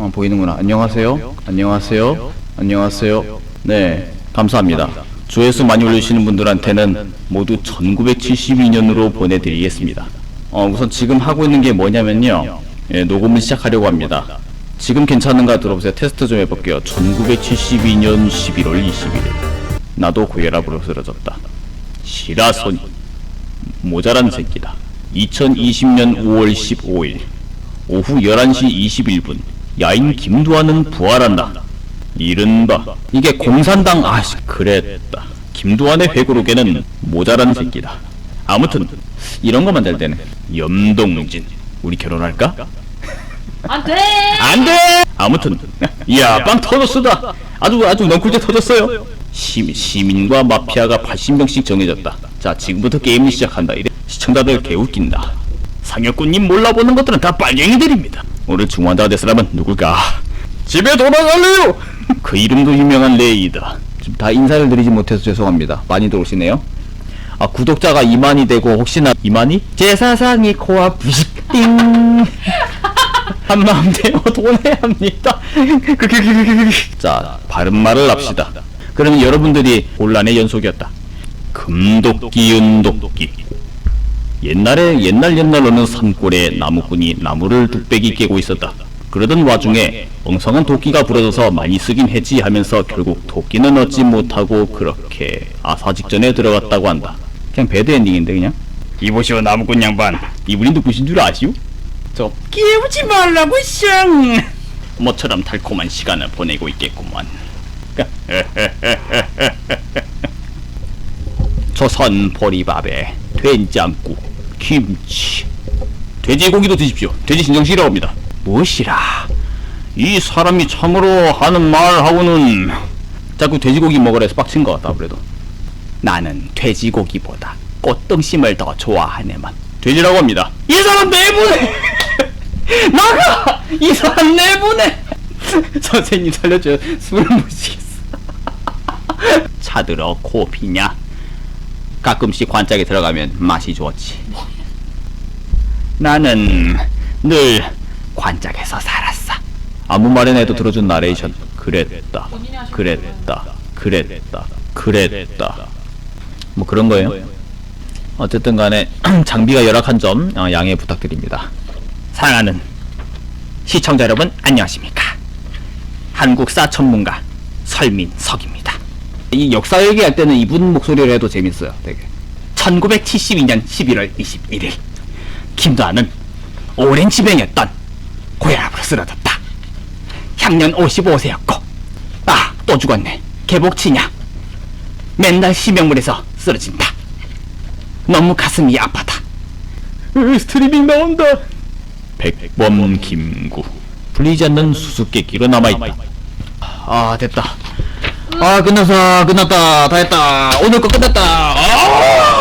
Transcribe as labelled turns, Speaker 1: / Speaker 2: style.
Speaker 1: 어, 보이는구나. 안녕하세요. 안녕하세요. 안녕하세요. 네, 감사합니다. 조회수 많이 올리시는 분들한테는 모두 1972년으로 보내드리겠습니다. 어, 우선 지금 하고 있는 게 뭐냐면요. 예, 녹음을 시작하려고 합니다. 지금 괜찮은가 들어보세요. 테스트 좀 해볼게요. 1972년 11월 21일. 나도 고혈압으로 쓰러졌다. 시라소니. 모자란 새끼다. 2020년 5월 15일. 오후 11시 21분 야인 김두한은 부활한다. 이른바 이게 공산당 아씨 그랬다. 김두한의 회고록에는 모자란 새끼다. 아무튼 이런 것만 잘 되네. 염동진 우리 결혼할까?
Speaker 2: 안 돼!
Speaker 1: 안 돼. 아무튼 이야 빵 터졌수다. 아주 아주 넝쿨째 터졌어요. 시, 시민과 마피아가 80명씩 정해졌다. 자 지금부터 게임을 시작한다. 이래 시청자들 개웃긴다. 상혁군님 몰라보는 것들은 다 빨갱이들입니다. 오늘 중환자가 될 사람은 누굴까? 집에 돌아갈래요. 그 이름도 유명한 레이다. 다 인사를 드리지 못해서 죄송합니다. 많이들 오시네요. 아 구독자가 2만이 되고 혹시나 2만이? 제 사상이 코앞 부식 띵. 한마음 되어 돈해야 합니다. 자, 바른 말을 합시다. 그러면 여러분들이 혼란의 연속이었다. 금도끼, 은도끼. 옛날에 옛날 옛날로는 산골에 나무꾼이 나무를 뚝배기 깨고 있었다. 그러던 와중에 엉성한 도끼가 부러져서 많이 쓰긴 했지 하면서 결국 도끼는 얻지 못하고 그렇게 아사 직전에 들어갔다고 한다. 그냥 배드 엔딩인데 그냥. 이보시오 나무꾼 양반. 이분이 누구신 줄 아시오? 저 깨우지 말라고 쌍. 모처럼 달콤한 시간을 보내고 있겠구만. 조선 보리밥에 된장국, 김치, 돼지고기도 드십시오. 돼지 신정식이라고 합니다. 무엇이라? 이 사람이 참으로 하는 말하고는 자꾸 돼지고기 먹으라 해서 빡친 것 같다 그래도. 나는 돼지고기보다 꽃등심을 더 좋아하네만. 돼지라고 합니다. 이 사람 내보내! 나가! 이 사람 내보내! 선생님 살려줘요. 숨을 못 쉬겠어. 차들어 코피냐? 가끔씩 관짝에 들어가면 맛이 좋지. 나는 늘 관짝에서 살았어. 아무 말이나 해도 들어준 나레이션. 그랬다. 그랬다. 그랬다. 그랬다. 뭐 그런 거예요. 어쨌든 간에 장비가 열악한 점 어, 양해 부탁드립니다. 사랑하는 시청자 여러분 안녕하십니까? 한국사 전문가 설민석입니다. 이 역사 얘기할 때는 이분 목소리를 해도 재밌어요. 되게. 1972년 11월 21일 김도하는 오랜 지병이었던 고혈압으로 쓰러졌다. 향년 55세였고 아 또 죽었네. 개복치냐? 맨날 심형물에서 쓰러진다. 너무 가슴이 아파다. 으, 스트리밍 나온다. 백범 김구 풀리지 않는 수수께끼로 남아있다. 아 됐다. 아 끝났어 끝났다 다 했다 오늘 거 끝났다. 아!